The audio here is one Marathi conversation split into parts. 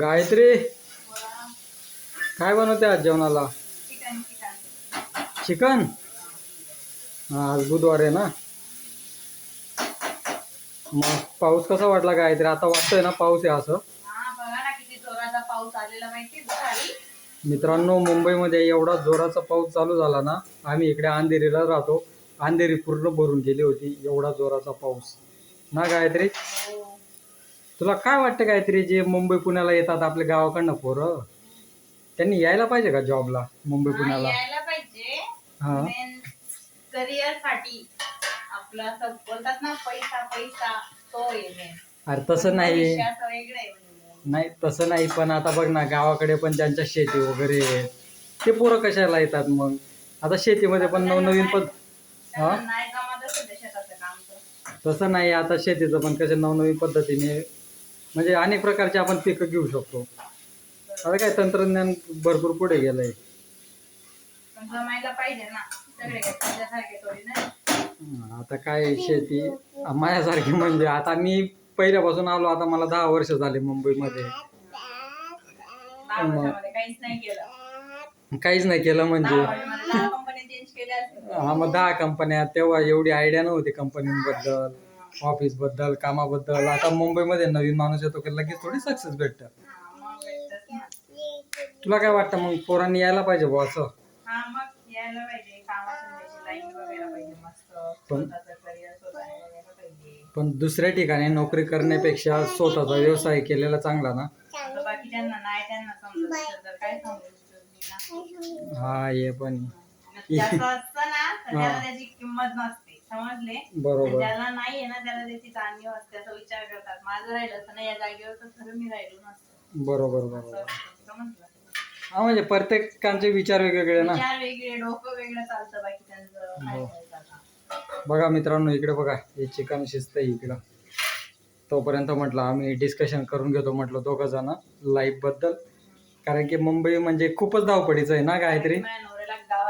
गायत्री काय बनवते आज जेवणाला? चिकन हा आज बुधवार आहे ना? मग पाऊस कसा वाटला गायत्री? आता वाटतोय ना पाऊस आहे असं? हा मित्रांनो मुंबईमध्ये एवढा जोराचा पाऊस चालू झाला ना आम्ही इकडे अंधेरीला राहतो. अंधेरी पूर्ण भरून गेली होती एवढा जोराचा पाऊस. ना गायत्री? हो. तुला काय वाटतं गायत्री जे मुंबई पुण्याला येतात आपल्या गावाकडनं पोरं? त्यांनी यायला पाहिजे का जॉबला मुंबई हा, पुण्याला? यायला पाहिजे. हा. करिअरसाठी आपलं असं बोलतात ना पैसा पैसा तो आहे मेन अरे तसं नाही. असं वेगळं आहे म्हणजे. नाही तसं नाही पण आता बघ ना गावाकडे पण ज्यांच्या शेती वगैरे आहे, ते पोरं कशाला येतात मग? आता शेतीमध्ये पण नवनवीन पण हा? त्यांना नाही जमत असेल त्या शेताचं काम तर तसं नाही आता शेतीचं पण कसं नवनवीन पद्धतीने म्हणजे अनेक प्रकारचे आपण पिकं घेऊ शकतो. आता काय तंत्रज्ञान भरपूर पुढे गेलंय. पण जमायला पाहिजे ना सगळे काय तुझ्यासारखे थोडी नाही हं, आता काय शेती माझ्यासारखी म्हणजे आता मी पहिल्यापासून आलो आता मला दहा वर्ष झाले मुंबईमध्ये. दहा वर्षामध्ये काहीच नाही केलं. काहीच नाही केलं म्हणजे. दहा वर्षामध्ये दहा कंपन्या चेंज केल्या असतील. हा मग दहा कंपन्या तेव्हा एवढी आयडिया नव्हती कंपनीबद्दल ऑफिसबद्दल कामाबद्दल. आता मुंबईमध्ये नवीन माणूस येतो की लगेच थोडी सक्सेस भेटतं. हा, मग भेटतंच ना. तुला काय वाटतं मग पोरांनी यायला पाहिजे बुवा असं? हा मग यायला पाहिजे. कामाची लाईन बघायला पाहिजे मस्त. पण- स्वतःचं करिअर स्वतःने बघायला पाहिजे. पण दुसऱ्या ठिकाणी नोकरी करण्यापेक्षा स्वतःचा व्यवसाय केलेला चांगला ना? आता बाकीच्यांना नाही त्यांना समजत असेल तर काय समजू शकतो हा हे पण. जास्त असतं ना तर. त्याला त्याची किंमत नसते समजले बरोबर ज्याला नाहीये ना त्याला त्याची जाणीव असते असा विचार करतात माझं राहिलं असतं ना या जागेवर तर खरं मी राहिलो नसतो बरोबर असं बरोबर असतं. समजलं हा म्हणजे प्रत्येकांचे विचार वेगवेगळे ना विचार वेगळे डोकं वेगळं चालतं बाकी त्यांचं हो. बघा मित्रांनो इकडे बघा हे चिकन शिजत आहे इकडं तोपर्यंत म्हटलं आम्ही डिस्कशन करून घेतो म्हटलं दोघं जण लाईफबद्दल कारण की मुंबई म्हणजे खूपच धावपडीचं आहे ना माझ्या नवऱ्याला. हा.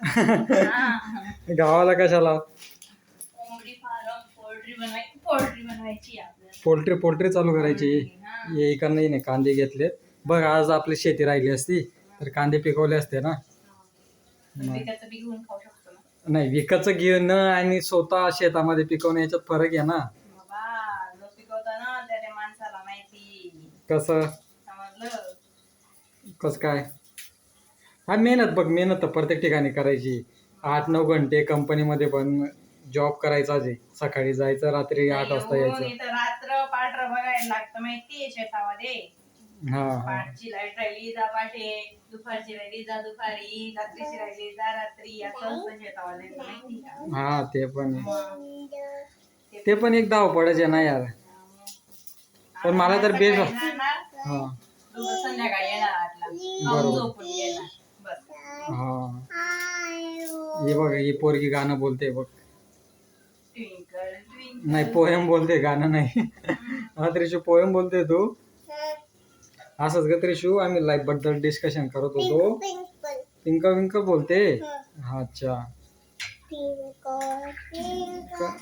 गावाला कशाला? कोंबडी फार्म पोल्ट्री पोल्ट्री बनवायची आहे आपल्याला. पोल्ट्री पोल्ट्री चालू करायची. हा. हे इकडं नाही नाही कांदे घेतले. बघ आज आपली शेती राहिली असती तर कांदे पिकवले असते ना. बी घेऊन खाऊ शकतो ना. नाही विकतचं घेणं आणि स्वतः शेतामध्ये पिकवणं याच्यात फरक आहे ना. बाबा जो पिकवतो ना त्या त्या माणसाला माहिती. कसं? समजलं? कसं काय? हा मेहनत बघ मेहनत तर प्रत्येक ठिकाणी करायची. आठ नऊ घंटे कंपनीमध्ये पण जॉब करायचा जे. सकाळी जायचं रात्री आठ वाजता यायचं. इथं रात्र बघायला लागतं माहितीये शेतामध्ये. हा हा. पाठची लाइट राहिली जा पाठे दुपारची राहिली जा दुपारी रात्रीची राहिली जा रात्री. असं असतं शेतावाल्यांचं माहिती का? हा ते पण आहे. मग ते पण एक धावपळच आहे ना यार. पण मला तर बेस्ट सकाळी जाणार, हा. दुपार संध्याकाळी येणार आठला. बरोबर. झोपून येणार. हा. हे बघ ही पोरगी गाणं बोलते बघ. नाही पोयम बोलते गाणं नाही. हा त्रिशू पोयम बोलते तू. असंच ग त्रिशू आम्ही लाईफबद्दल डिस्कशन करत होतो. पिंक विंक बोलते. हा. अच्छा.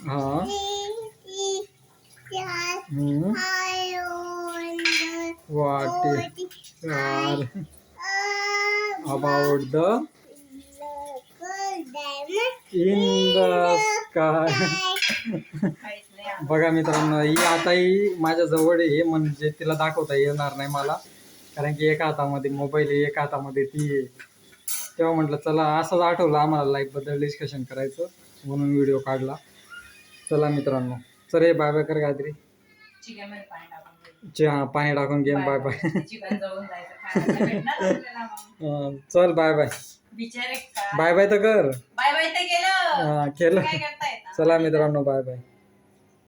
हा. हम्म. वाट. यार about the in the sky बघा मित्रांनो ही आताही माझ्याजवळ माझ्या जवळ आहे म्हणजे तिला दाखवता येणार नाही मला. कारण की एका हातामध्ये मोबाईल आहे एका हातामध्ये ती आहे. तेव्हा म्हटलं चला असंच आठवलं आम्हाला लाईफबद्दल डिस्कशन करायचं. म्हणून व्हिडिओ काढला. चला मित्रांनो. चल हे बाय बाय कर काहीतरी. हा, पाणी टाकून गेम बाय बाय चिकन जळून जायचं. खायला भेटणार आपल्याला मग. अं, चल बाय बाय बिचारे काय? बाय बाय तर कर. बाय बाय ते हा, केलं. काय करता येत चला मित्रांनो बाय बाय